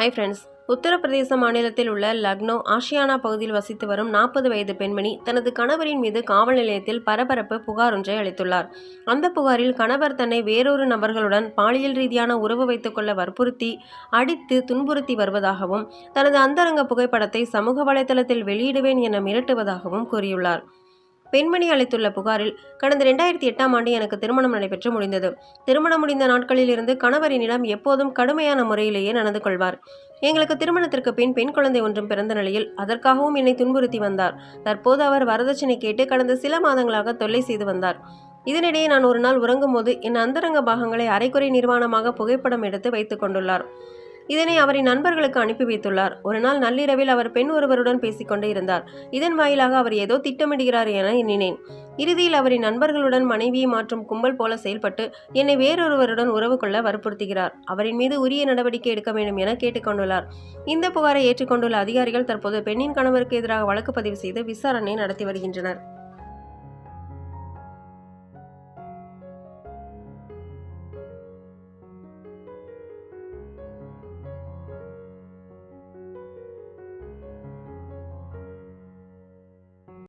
Hi friends Uttar Pradesh மாநிலத்தில் உள்ள லக்னோ ஆஷியானா பகுதியில் வசித்து வரும் நாற்பது வயது பெண்மணி தனது கணவரின் மீது காவல் நிலையத்தில் பரபரப்பு புகார் ஒன்றை அளித்துள்ளார். அந்த புகாரில் கணவர் தன்னை வேறொரு நபர்களுடன் பாலியல் ரீதியான உறவு வைத்துக்கொள்ள வற்புறுத்தி அடித்து துன்புறுத்தி வருவதாகவும் தனது அந்தரங்க புகைப்படத்தை சமூக வலைதளத்தில் வெளியிடுவேன் என மிரட்டுவதாகவும் கூறியுள்ளார். பெண்மணி அளித்துள்ள புகாரில் கடந்த ரெண்டாயிரத்தி எட்டாம் ஆண்டு எனக்கு திருமணம் நடைபெற்று முடிந்தது. திருமணம் முடிந்த நாட்களில் இருந்து கணவரினிடம் எப்போதும் கடுமையான முறையிலேயே நடந்து கொள்வார். எங்களுக்கு திருமணத்திற்கு பின் பெண் குழந்தை ஒன்றும் பிறந்த நிலையில் அதற்காகவும் என்னை துன்புறுத்தி வந்தார். தற்போது அவர் வரதட்சணை கேட்டு கடந்த சில மாதங்களாக தொல்லை செய்து வந்தார். இதனிடையே நான் ஒரு நாள் உறங்கும் போது என் அந்தரங்க பாகங்களை அரைக்குறை நிர்வாணமாக புகைப்படம் எடுத்து வைத்துக் கொண்டுள்ளார். இதனை அவரின் நண்பர்களுக்கு அனுப்பி வைத்துள்ளார். ஒரு நாள் நள்ளிரவில் அவர் பெண் ஒருவருடன் பேசிக்கொண்டே இருந்தார். இதன் வாயிலாக அவர் ஏதோ திட்டமிடுகிறார் என எண்ணினேன். இறுதியில் அவரின் நண்பர்களுடன் மனைவியை மாற்றும் கும்பல் போல செயல்பட்டு என்னை வேறொருவருடன் உறவு கொள்ள வற்புறுத்துகிறார். அவரின் மீது உரிய நடவடிக்கை எடுக்க வேண்டும் என கேட்டுக்கொண்டுள்ளார். இந்த புகாரை ஏற்றுக்கொண்டுள்ள அதிகாரிகள் தற்போது பெண்ணின் கணவருக்கு எதிராக வழக்கு பதிவு செய்து விசாரணை நடத்தி வருகின்றனர்.